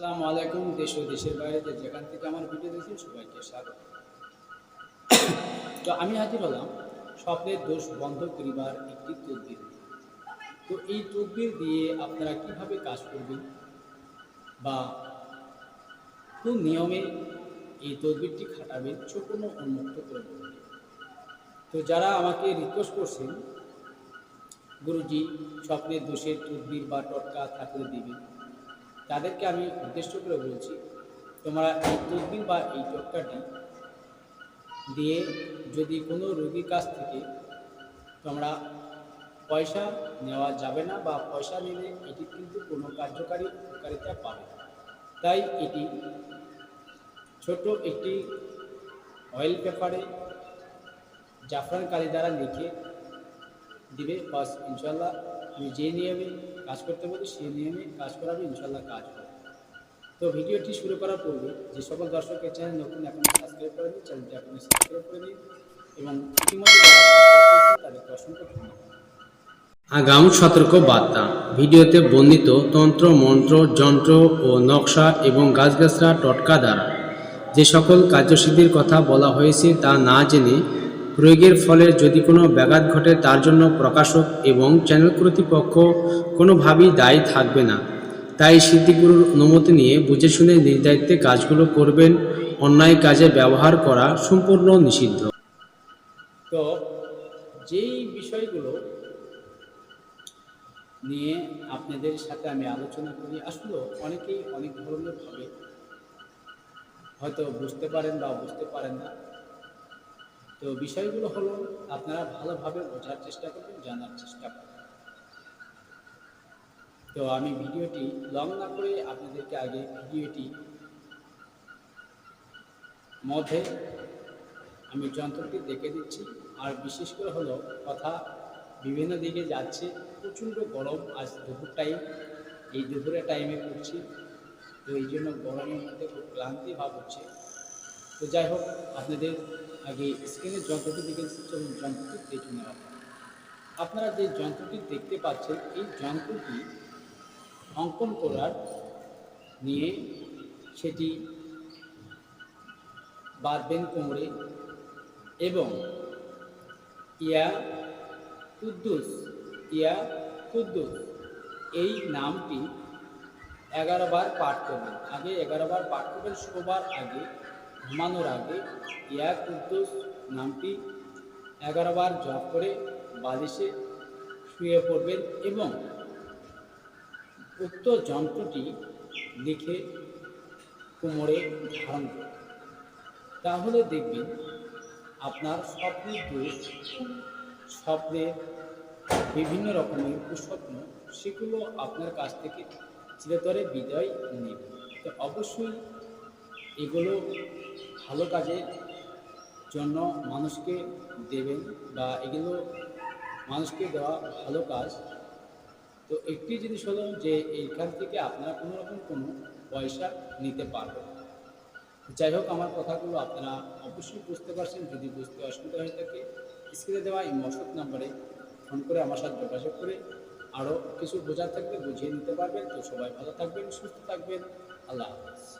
আসসালামু আলাইকুম, দেশ ও দেশের বাইরে যেখান থেকে আমার ভিডিও দেখছেন, সবাইকে স্বাগত। তো আমি হাজির হলাম স্বপ্নের দোষ বন্ধ করিবার একটি তদবির। তো এই তদবির দিয়ে আপনারা কীভাবে কাজ করবেন বা কোন নিয়মে এই তদবিরটি খাটাবেন, সম্পূর্ণ উন্মুক্ত করে বলবেন তো যারা আমাকে রিকোয়েস্ট করছেন, গুরুজি, স্বপ্নের দোষের তদবির বা টটকা থাকলে দিবেন। তাদেরকে আমি উদ্দেশ্য করে বলছি, তোমরা এই তদবির বা এই টটকাটি দিয়ে যদি কোনো রোগীর কাছ থেকে তোমরা পয়সা নেওয়া যাবে না বা পয়সা নিলে এটি কিন্তু কোনো কার্যকারী উপকারিতা পাবে তাই এটি ছোট একটি অয়েল পেপারে জাফরান কালি দ্বারা লিখে দিবে। বাস ইনশাল্লাহ আমি যে নিয়মে কাজ করতে বলি সেই নিয়মে কাজ করাবে ইনশাল্লাহ কাজ হবে। তো ভিডিওটি শুরু করার পূর্বে যে সকল দর্শক এই চ্যানেল নতুন এখন সাবস্ক্রাইব করে দিন চ্যানেলটি আপনি সাবস্ক্রাইব করে দিন এবং ইতিমধ্যে তাদেরকে অসংখ্য ধন্যবাদ। আগাম সতর্ক বার্তা। ভিডিওতে বর্ণিত তন্ত্র, মন্ত্র, যন্ত্র ও নকশা এবং গাছগাছরা টটকা দ্বারা যে সকল কার্যসিদ্ধির কথা বলা হয়েছে তা না জেনে প্রয়োগের ফলে যদি কোনো ব্যাঘাত ঘটে তার জন্য প্রকাশক এবং চ্যানেল কর্তৃপক্ষ কোনোভাবেই দায়ী থাকবে না। তাই সিদ্ধিগুরুর অনুমতি নিয়ে বুঝে শুনে দায়িত্বে কাজগুলো করবেন, অন্যায় কাজে ব্যবহার করা সম্পূর্ণ নিষিদ্ধ। তো যেই বিষয়গুলো নিয়ে আপনাদের সাথে আমি আলোচনা করি, আসলে অনেকেই অনেক ধরনের ভাবে হয়তো বুঝতে পারেন বা বুঝতে পারেন না। তো বিষয়গুলো হলো, আপনারা ভালোভাবে বোঝার চেষ্টা করবেন, জানার চেষ্টা করবেন। তো আমি ভিডিওটি লং না করে আপনাদেরকে আগে ভিডিওটি মধ্যে আমি যন্ত্রটি দেখে দিচ্ছি। আর বিশেষ করে হলো, কথা বিভিন্ন দিকে যাচ্ছে, প্রচণ্ড গরম আজ দুপুর টাইম এই দুপুরের টাইমে করছি তো এই জন্য গরমের মধ্যে খুব ক্লান্তি ভাব হচ্ছে। তো যাই হোক, আপনাদের আগে স্ক্রিনের যন্ত্রটি দিচ্ছি চলুন যন্ত্রটি দেখে নেওয়া। আপনারা যে যন্ত্রটি দেখতে পাচ্ছেন, এই যন্ত্রটি অঙ্কন করার নিয়ে সেটি বাঁধবেন কোমরে এবং ইয়া কুদ্দুস ইয়া কুদ্দুস, এই নামটি এগারো বার পাঠ করবেন আগে এগারো বার পাঠ করবেন, শোবার আগে ঘুমানোর আগে ইয়া কুদ্দুস নামটি এগারো বার জপ করে বালিশে শুয়ে পড়বেন এবং উক্ত যন্ত্রটি লিখে কোমরে ধারণ করবেন তাহলে দেখবেন আপনার স্বপ্নের দোষ স্বপ্নের বিভিন্ন রকমের কুস্বপ্ন, সেগুলো আপনার কাছ থেকে চিরতরে বিদায় নেবে। তো অবশ্যই এগুলো ভালো কাজের জন্য মানুষকে দেবেন বা এগুলো মানুষকে দেওয়া ভালো কাজ। তো একটি জিনিস হলো যে এইখান থেকে আপনারা কোনো রকম কোনো পয়সা নিতে পারবেন যাই হোক, আমার কথাগুলো আপনারা অবশ্যই বুঝতে পারছেন। যদি বুঝতে অসুবিধা হয়ে থাকে, স্ক্রিনে দেওয়া এই মশক নাম্বারে ফোন করে আমার সাথে যোগাযোগ করে আরও কিছু বোঝার থাকলে বুঝিয়ে নিতে পারবেন। তো সবাই ভালো থাকবেন, সুস্থ থাকবেন। আল্লাহ হাফেজ।